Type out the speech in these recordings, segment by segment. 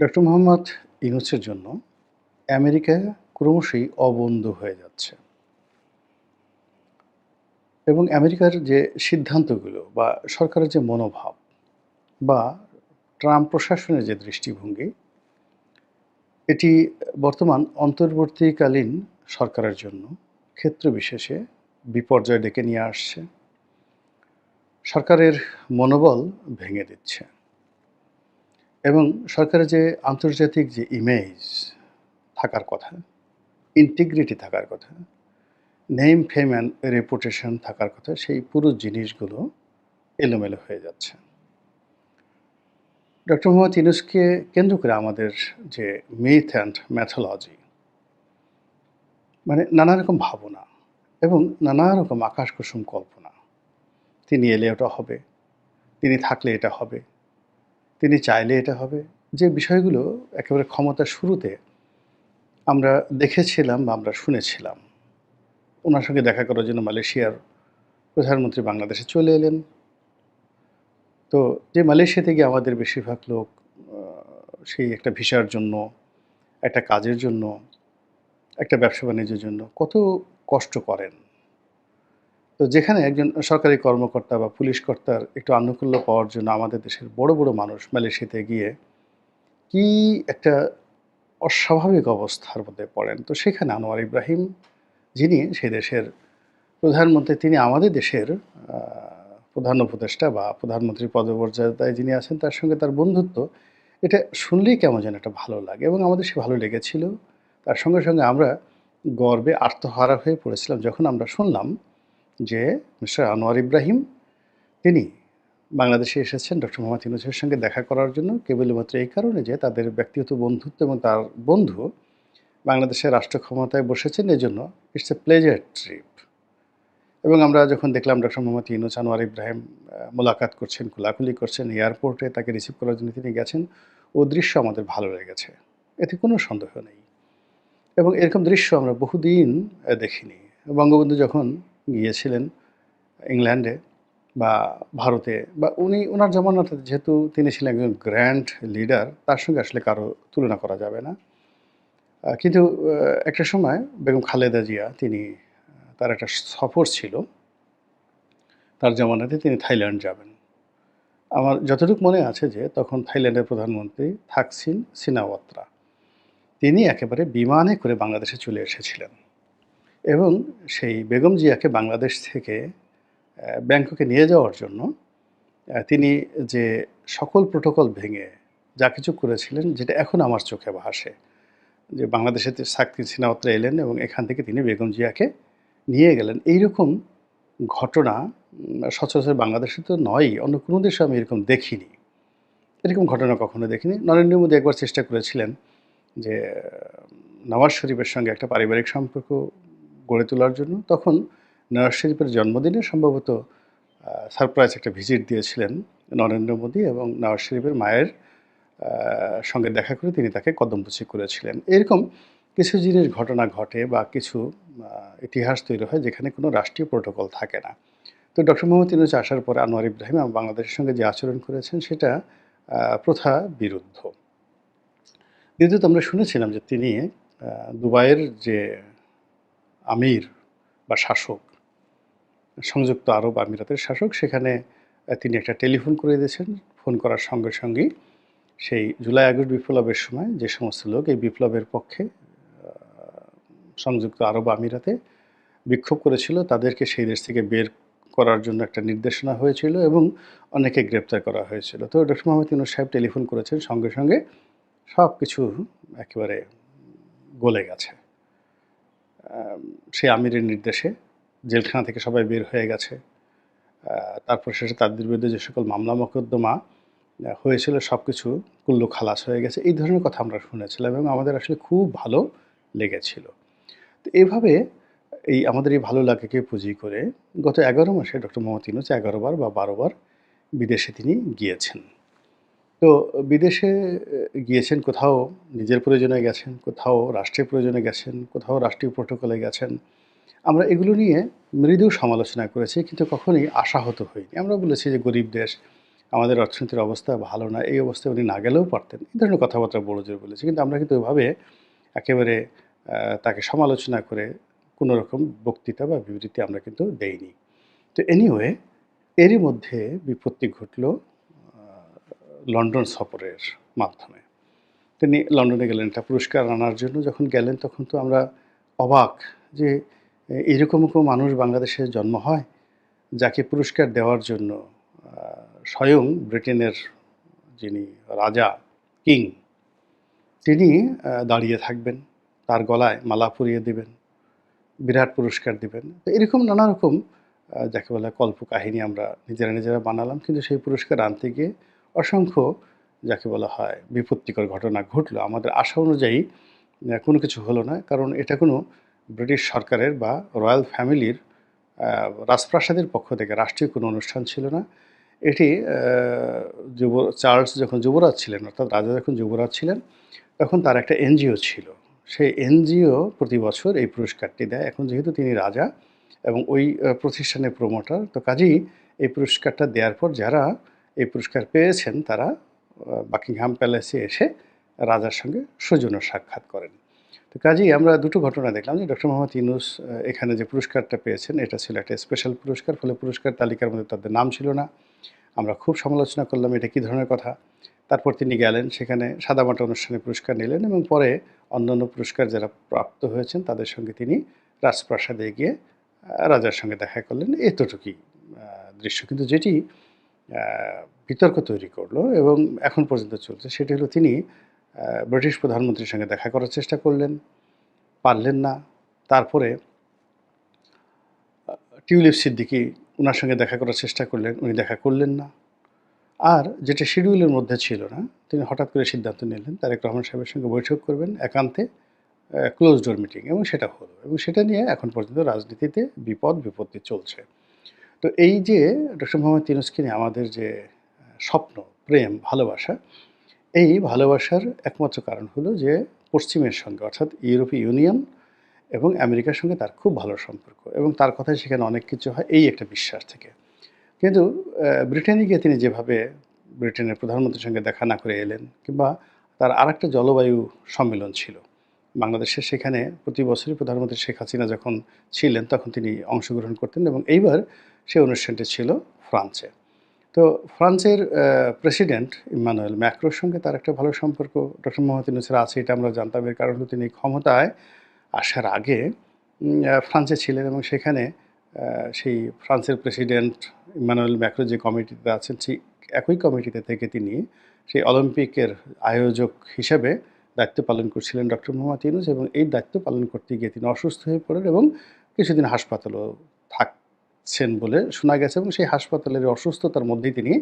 Doctor Mohammad ইউনুসের জন্য America ক্রমশই অবন্ধু হয়ে যাচ্ছে। এবং আমেরিকার যে সিদ্ধান্তগুলো বা সরকারের যে মনোভাব বা ট্রাম্প প্রশাসনের যে দৃষ্টিভঙ্গি, এটি বর্তমান অন্তর্বর্তীকালীন সরকারের জন্য ক্ষেত্র বিশেষে বিপর্যয় ডেকে নিয়ে আসছে। সরকারের মনোবল ভেঙে দিচ্ছে। এবং সরকারের যে আন্তর্জাতিক যে ইমেজ থাকার কথা ইন্টিগ্রিটি থাকার কথা নেম ফেম অ্যান্ড রেপুটেশন থাকার কথা, সেই পুরো জিনিসগুলো এলোমেলো হয়ে যাচ্ছে। ডক্টর মোহাম্মদ ইউনুসকে কেন্দ্র করে আমাদের যে মিথ অ্যান্ড ম্যাথোলজি মানে নানা রকম ভাবনা এবং নানা রকম আকাশ কুসুম কল্পনা। তিনি এলে ওটা হবে, তিনি থাকলে এটা হবে তিনি চাইলে এটা হবে। যে বিষয়গুলো একেবারে ক্ষমতার শুরুতে আমরা দেখেছিলাম বা আমরা শুনেছিলাম। ওনার সঙ্গে দেখা করার জন্য মালয়েশিয়ার প্রধানমন্ত্রী বাংলাদেশে চলে এলেন। তো যে মালয়েশিয়া গিয়ে আমাদের বেশিরভাগ লোক সেই একটা ভিসার জন্য, একটা কাজের জন্য, একটা ব্যবসা বাণিজ্যের জন্য কত কষ্ট করেন। তো যেখানে একজন সরকারি কর্মকর্তা বা পুলিশ কর্তার একটু আনুকূল্য পাওয়ার জন্য আমাদের দেশের বড় বড় মানুষ মালয়েশিয়াতে গিয়ে কি একটা অস্বাভাবিক অবস্থার মধ্যে পড়েন? তো সেখানে আনোয়ার ইব্রাহিম যিনি সেই দেশের প্রধানমন্ত্রী, তিনি আমাদের দেশের প্রধান উপদেষ্টা বা প্রধানমন্ত্রীর পদমর্যাদায় যিনি আছেন, তার সঙ্গে তার বন্ধুত্ব, এটা শুনলেই কেমন যেন একটা ভালো লাগে এবং আমাদের সে ভালো লেগেছিল। তার সঙ্গে সঙ্গে আমরা গর্বে আত্মহারা হয়ে পড়েছিলাম। যখন আমরা শুনলাম যে মিস্টার আনোয়ার ইব্রাহিম, তিনি বাংলাদেশে এসেছেন ডক্টর মোহাম্মদ ইউনুসের সঙ্গে দেখা করার জন্য। কেবলমাত্র এই কারণে যে তাদের ব্যক্তিগত বন্ধুত্ব এবং তার বন্ধু বাংলাদেশের রাষ্ট্র ক্ষমতায় বসেছেন, এজন্য ইটস এ প্লেজার ট্রিপ। এবং আমরা যখন দেখলাম doctor Mohammad Yunus, Anwar Ibrahim মোলাকাত করছেন খোলাখুলি করছেন, এয়ারপোর্টে তাকে রিসিভ করার জন্য তিনি গেছেন, ও দৃশ্য আমাদের ভালো লেগেছে। এতে কোনো সন্দেহ নেই। এবং এরকম দৃশ্য আমরা বহুদিন দেখিনি। বঙ্গবন্ধু যখন গিয়েছিলেন ইংল্যান্ডে বা ভারতে বা উনি ওনার জমানাতে যেহেতু তিনি ছিলেন একজন গ্র্যান্ড লিডার, তার সঙ্গে আসলে কারও তুলনা করা যাবে না। কিন্তু একটা সময় বেগম খালেদা জিয়া তিনি তার একটা সফর ছিল। তার জমানাতে তিনি থাইল্যান্ড যাবেন। আমার যতটুকু মনে আছে যে তখন থাইল্যান্ডের প্রধানমন্ত্রী থাকসিন সিনাওয়াত্রা, তিনি একেবারে বিমানে করে বাংলাদেশে চলে এসেছিলেন। এবং সেই বেগম জিয়াকে বাংলাদেশ থেকে ব্যাংককে নিয়ে যাওয়ার জন্য তিনি যে সকল প্রোটোকল ভেঙে যা কিছু করেছিলেন, যেটা এখন আমার চোখে ভাসে যে বাংলাদেশে সাকিব সিনাওয়াত্রা এলেন এবং এখান থেকে তিনি বেগম জিয়াকে নিয়ে গেলেন। এইরকম ঘটনা সচরাচর বাংলাদেশে তো নয়ই, অন্য কোনো দেশে আমি এরকম দেখিনি। এরকম ঘটনা কখনো দেখিনি। নরেন্দ্র মোদী একবার চেষ্টা করেছিলেন যে নওয়াজ শরীফের সঙ্গে একটা পারিবারিক সম্পর্ক গড়ে তোলার জন্য তখন নওয়াজ শরীফের জন্মদিনে সম্ভবত সারপ্রাইজ একটা ভিজিট দিয়েছিলেন নরেন্দ্র মোদী এবং নওয়াজ শরীফের মায়ের সঙ্গে দেখা করে তিনি তাকে কদমপুচি করেছিলেন। এরকম কিছু জিনিস ঘটনা ঘটে বা কিছু ইতিহাস তৈরি হয় যেখানে কোনো রাষ্ট্রীয় প্রোটোকল থাকে না। তো ডক্টর মোহাম্মদ ইউনুস আসার পরে আনোয়ার ইব্রাহিম বাংলাদেশের সঙ্গে যে আচরণ করেছেন সেটা প্রথা বিরুদ্ধ। দ্বিতীয়ত আমরা শুনেছিলাম যে তিনি দুবাইয়ের যে আমির বা শাসক, সংযুক্ত আরব আমিরাতের শাসক, সেখানে তিনি একটা টেলিফোন করে দিয়েছেন। ফোন করার সঙ্গে সঙ্গেই সেই জুলাই আগস্ট বিপ্লবের সময় যে সমস্ত লোক এই বিপ্লবের পক্ষে সংযুক্ত আরব আমিরাতে বিক্ষোভ করেছিল, তাদেরকে সেই দেশ থেকে বের করার জন্য একটা নির্দেশনা হয়েছিল এবং অনেকে গ্রেপ্তার করা হয়েছিল। তো ডক্টর মোহাম্মদ ইনুর সাহেব টেলিফোন করেছেন, সঙ্গে সঙ্গে সব কিছু একেবারে গলে গেছে। সেই আমিরের নির্দেশে জেলখানা থেকে সবাই বের হয়ে গেছে। তারপর শেষে তাদের বিরুদ্ধে যে সকল মামলা মোকদ্দমা হয়েছিল সব কিছু কুল্লু খালাস হয়ে গেছে। এই ধরনের কথা আমরা শুনেছিলাম এবং আমাদের আসলে খুব ভালো লেগেছিল। তো এভাবে এই আমাদের এই ভালো লাগাকে পুঁজি করে গত এগারো মাসে ডক্টর মোহাম্মদ ইনুস এগারোবার বা বারোবার বিদেশে তিনি গিয়েছেন। তো বিদেশে গিয়েছেন, কোথাও নিজের প্রয়োজনে গেছেন, কোথাও রাষ্ট্রীয় প্রয়োজনে গেছেন, কোথাও রাষ্ট্রীয় প্রোটোকলে গেছেন। আমরা এগুলো নিয়ে মৃদু সমালোচনা করেছি, কিন্তু কখনোই আশাহত হইনি। আমরা বলেছি যে গরিব দেশ, আমাদের অর্থনীতির অবস্থা ভালো না, এই অবস্থায় উনি না গেলেও পারতেন। এই ধরনের কথাবার্তা বড় জোর বলেছে, কিন্তু আমরা কিন্তু ওইভাবে একেবারে তাকে সমালোচনা করে কোনো রকম বক্তৃতা বা বিবৃতি আমরা কিন্তু দেইনি। তো এনিওয়ে এরই মধ্যে বিপত্তি ঘটল। লন্ডন সফরের মাধ্যমে। তিনি লন্ডনে গেলেন। একটা পুরস্কার আনার জন্য যখন গেলেন, তখন তো আমরা অবাক যে এরকম কোনো মানুষ বাংলাদেশে জন্ম হয় যাকে পুরস্কার দেওয়ার জন্য স্বয়ং ব্রিটেনের যিনি রাজা, কিং, তিনি দাঁড়িয়ে থাকবেন, তার গলায় মালা পরিয়ে দিবেন, বিরাট পুরস্কার দিবেন। তো এরকম নানা রকম যাকে বলে কল্প কাহিনী আমরা নিজেরা নিজেরা বানালাম। কিন্তু সেই পুরস্কার আনতে গিয়ে অসংখ্য, যাকে বলা হয়, বিপত্তিকর ঘটনা ঘটলো। আমাদের আশা অনুযায়ী কোনো কিছু হলো না। কারণ এটা কোনো ব্রিটিশ সরকারের বা রয়্যাল ফ্যামিলির রাজপ্রাসাদের পক্ষ থেকে রাষ্ট্রীয় কোনো অনুষ্ঠান ছিল না। এটি যুব, চার্লস যখন যুবরাজ ছিলেন, অর্থাৎ রাজা যখন যুবরাজ ছিলেন, তখন তার একটা এনজিও ছিল। সেই এনজিও প্রতি বছর এই পুরস্কারটি দেয়। এখন যেহেতু তিনি রাজা এবং ওই প্রতিষ্ঠানের প্রমোটার, তো কাজেই এই পুরস্কারটা দেওয়ার পর যারা পুরস্কার পেয়েছেন তারা বাকিংহাম প্যালেসে এসে রাজার সঙ্গে সৌজন্য সাক্ষাৎ করেন। তো কাজেই আমরা দুটো ঘটনা দেখলাম যে ডক্টর মোহাম্মদ ইউনুস এখানে যে পুরস্কারটা পেয়েছেন, এটা ছিল একটা স্পেশাল পুরস্কার, ফলে পুরস্কার তালিকার মধ্যে তাদের নাম ছিল না। আমরা খুব সমালোচনা করলাম, এটা কী ধরনের কথা? তারপর তিনি গেলেন, সেখানে সাদামাটা অনুষ্ঠানে পুরস্কার নিলেন এবং পরে অন্যান্য পুরস্কার যারা প্রাপ্ত হয়েছেন, তাদের সঙ্গে তিনি রাজপ্রাসাদে গিয়ে রাজার সঙ্গে দেখা করলেন। এতটুকুই দৃশ্য। কিন্তু যেটি বিতর্ক তৈরি করল এবং এখন পর্যন্ত চলছে। সেটি হলো তিনি ব্রিটিশ প্রধানমন্ত্রীর সঙ্গে দেখা করার চেষ্টা করলেন, পারলেন না। তারপরে টিউলিপ সিদ্দিকি ওনার সঙ্গে দেখা করার চেষ্টা করলেন, উনি দেখা করলেন না। আর যেটা শিডিউলের মধ্যে ছিল না, তিনি হঠাৎ করে সিদ্ধান্ত নিলেন, তারেক রহমান সাহেবের সঙ্গে বৈঠক করবেন একান্তে ক্লোজ ডোর মিটিং এবং সেটা হলো। এবং সেটা নিয়ে এখন পর্যন্ত রাজনীতিতে বিপদ, বিপত্তি চলছে। তো এই যে ডক্টর মোহাম্মদ তিনুসকে নিয়ে আমাদের যে স্বপ্ন, প্রেম, ভালোবাসা, এই ভালোবাসার একমাত্র কারণ হলো যে পশ্চিমের সঙ্গে, অর্থাৎ ইউরোপীয় ইউনিয়ন এবং আমেরিকার সঙ্গে তার খুব ভালো সম্পর্ক এবং তার কথায় সেখানে অনেক কিছু হয়, এই একটা বিশ্বাস থেকে। কিন্তু ব্রিটেনে গিয়ে তিনি যেভাবে ব্রিটেনের প্রধানমন্ত্রীর সঙ্গে দেখা না করে এলেন কিংবা তার আর একটা জলবায়ু সম্মেলন ছিল, বাংলাদেশের সেখানে প্রতি বছরই প্রধানমন্ত্রী শেখ হাসিনা যখন ছিলেন তখন তিনি অংশগ্রহণ করতেন এবং এইবার সেই অনুষ্ঠানটি ছিল ফ্রান্সে। তো ফ্রান্সের প্রেসিডেন্ট ইমানুয়েল ম্যাক্রোর সঙ্গে তার একটা ভালো সম্পর্ক ডক্টর মোহাম্মদ ইউনুসের আছে, এটা আমরা জানতাম। এর কারণ হলো তিনি ক্ষমতায় আসার আগে ফ্রান্সে ছিলেন এবং সেখানে সেই ফ্রান্সের প্রেসিডেন্ট ইমানুয়েল ম্যাক্রো যে কমিটিতে আছেন, সেই একই কমিটিতে থেকে তিনি সেই অলিম্পিকের আয়োজক হিসেবে দায়িত্ব পালন করছিলেন ডক্টর মোহাম্মদ ইউনুস এবং এই দায়িত্ব পালন করতে গিয়ে তিনি অসুস্থ হয়ে পড়েন এবং কিছুদিন হাসপাতালও থাকছেন বলে শোনা গেছে এবং সেই হাসপাতালের অসুস্থতার মধ্যেই তিনি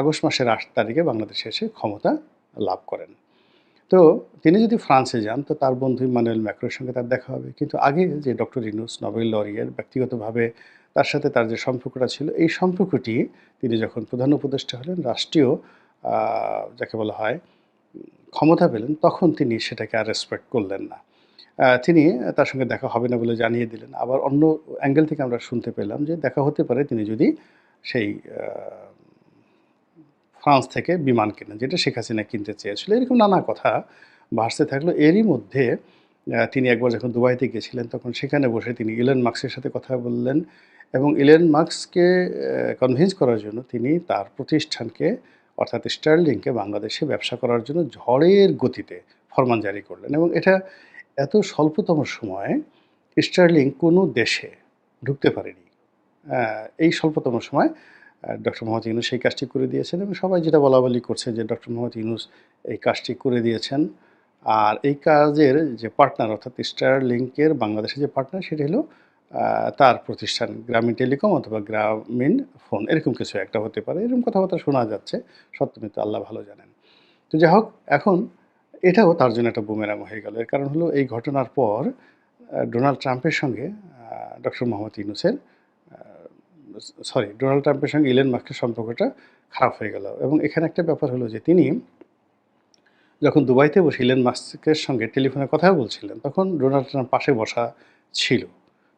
আগস্ট মাসের আট তারিখে বাংলাদেশে এসে ক্ষমতা লাভ করেন। তো তিনি যদি ফ্রান্সে যান, তো তার বন্ধু ইমানুয়েল ম্যাক্রোর সঙ্গে তার দেখা হবে। কিন্তু আগে যে ডক্টর ইনুস নোবেল লরিয়ের ব্যক্তিগতভাবে তার সাথে তার যে সম্পর্কটা ছিল, এই সম্পর্কটি তিনি যখন প্রধান উপদেষ্টা হলেন, রাষ্ট্রীয় যাকে বলা হয় ক্ষমতা পেলেন, তখন তিনি সেটাকে আর রেসপেক্ট করলেন না। তিনি তার সঙ্গে দেখা হবে না বলে জানিয়ে দিলেন। আবার অন্য অ্যাঙ্গেল থেকে আমরা শুনতে পেলাম যে দেখা হতে পারে তিনি যদি সেই ফ্রান্স থেকে বিমান কেনেন, যেটা শেখ হাসিনা কিনতে চেয়েছিল। এরকম নানা কথা ভাসতে থাকল। এরই মধ্যে তিনি একবার যখন দুবাইতে গেছিলেন, তখন সেখানে বসে তিনি ইলেন মার্কসের সাথে কথা বললেন এবং ইলেন মার্কসকে কনভিন্স করার জন্য তিনি তার প্রতিষ্ঠানকে, অর্থাৎ স্টার্লিংকে বাংলাদেশে ব্যবসা করার জন্য ঝড়ের গতিতে ফরমান জারি করলেন এবং এটা এত স্বল্পতম সময়ে স্টার্লিং কোনো দেশে ঢুকতে পারেনি। এই স্বল্পতম সময় ডক্টর মোহাম্মদ ইউনুস সেই কাজটি করে দিয়েছেন এবং সবাই যেটা বলা বলি করছে যে ডক্টর মোহাম্মদ ইউনুস এই কাজটি করে দিয়েছেন। আর এই কাজের যে পার্টনার, অর্থাৎ স্টার লিঙ্কের বাংলাদেশের যে পার্টনার, সেটি হলো তার প্রতিষ্ঠান গ্রামীণ টেলিকম অথবা গ্রামীণ ফোন। এরকম কিছু একটা হতে পারে। এরকম কথাবার্তা শোনা যাচ্ছে। সত্যমিত আল্লাহ ভালো জানেন। তো যাই হোক, এখন এটাও তার জন্য একটা বুমেরাং হয়ে গেল। এর কারণ হলো এই ঘটনার পর ডোনাল্ড ট্রাম্পের সঙ্গে ডক্টর মোহাম্মদ ইউনুসের সরি ডোনাল্ড ট্রাম্পের সঙ্গে ইলেন মাস্কের সম্পর্কটা খারাপ হয়ে গেল। এবং এখানে একটা ব্যাপার হলো যে তিনি যখন দুবাইতে বসে ইলেন মাস্কের সঙ্গে টেলিফোনে কথা বলছিলেন, তখন ডোনাল্ড ট্রাম্প পাশে বসা ছিল।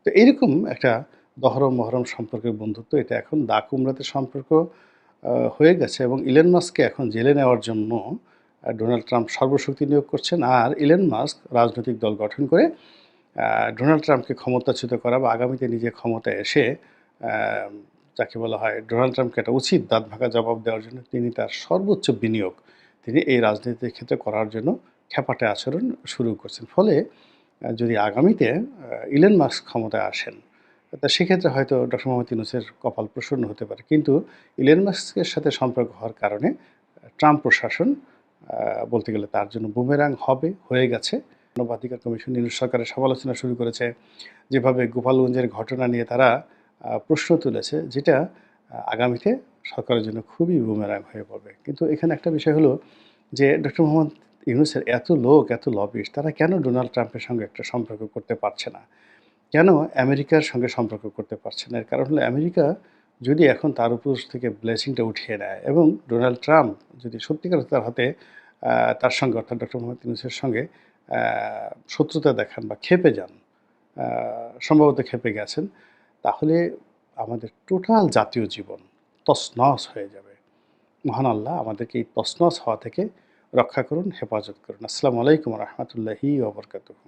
তো এরকম একটা দহরম মহরম সম্পর্কের বন্ধুত্ব, এটা এখন দা কুমড়াতে সম্পর্ক হয়ে গেছে। এবং ইলেন মাস্ককে এখন জেলে নেওয়ার জন্য ডোনাল্ড ট্রাম্প সর্বশক্তি নিয়োগ করছেন আর ইলেন মাস্ক রাজনৈতিক দল গঠন করে ডোনাল্ড ট্রাম্পকে ক্ষমতাচ্যুত করা বা আগামীতে নিজে ক্ষমতায় এসে যাকে বলা হয় ডোনাল্ড ট্রাম্পকে একটা উচিত দাঁত ভাঙা জবাব দেওয়ার জন্য তিনি তার সর্বোচ্চ বিনিয়োগ তিনি এই রাজনীতির ক্ষেত্রে করার জন্য খ্যাপাটে আচরণ শুরু করছেন। ফলে যদি আগামীতে ইলেন মাস্ক ক্ষমতায় আসেন, তা সেক্ষেত্রে হয়তো ডক্টর মোহাম্মদ ইউনুসের কপাল প্রসন্ন হতে পারে। কিন্তু ইলেন মাস্কের সাথে সম্পর্ক হওয়ার কারণে ট্রাম্প প্রশাসন বলতে গেলে তার জন্য বুমেরাং হবে, হয়ে গেছে। মানবাধিকার কমিশন ইউনুস সরকারের সমালোচনা শুরু করেছে, যেভাবে গোপালগঞ্জের ঘটনা নিয়ে তারা প্রশ্ন তুলেছে, যেটা আগামীতে সরকারের জন্য খুবই বুমেরাং হয়ে পড়বে। কিন্তু এখানে একটা বিষয় হলো যে, ডক্টর মোহাম্মদ ইউনুসের এত লোক, এত লবিস্ট তারা কেন ডোনাল্ড ট্রাম্পের সঙ্গে একটা সম্পর্ক করতে পারছে না? কেন আমেরিকার সঙ্গে সম্পর্ক করতে পারছে না? এর কারণ হলো আমেরিকা যদি এখন তার উপর থেকে ব্লেসিংটা উঠিয়ে নেয় এবং ডোনাল্ড ট্রাম্প যদি সত্যিকার তার হাতে তার সঙ্গে, অর্থাৎ ডক্টর মোহাম্মদ ইউনুসের সঙ্গে শত্রুতা দেখান বা খেপে যান সম্ভবত খেপে গেছেন, তাহলে আমাদের টোটাল জাতীয় জীবন তছনছ হয়ে যাবে। মহান আল্লাহ আমাদেরকে এই তছনছ হওয়া থেকে রক্ষা করুন, হেফাজত করুন। আসসালামু আলাইকুম রহমতুল্লাহি ওবরকাতুহ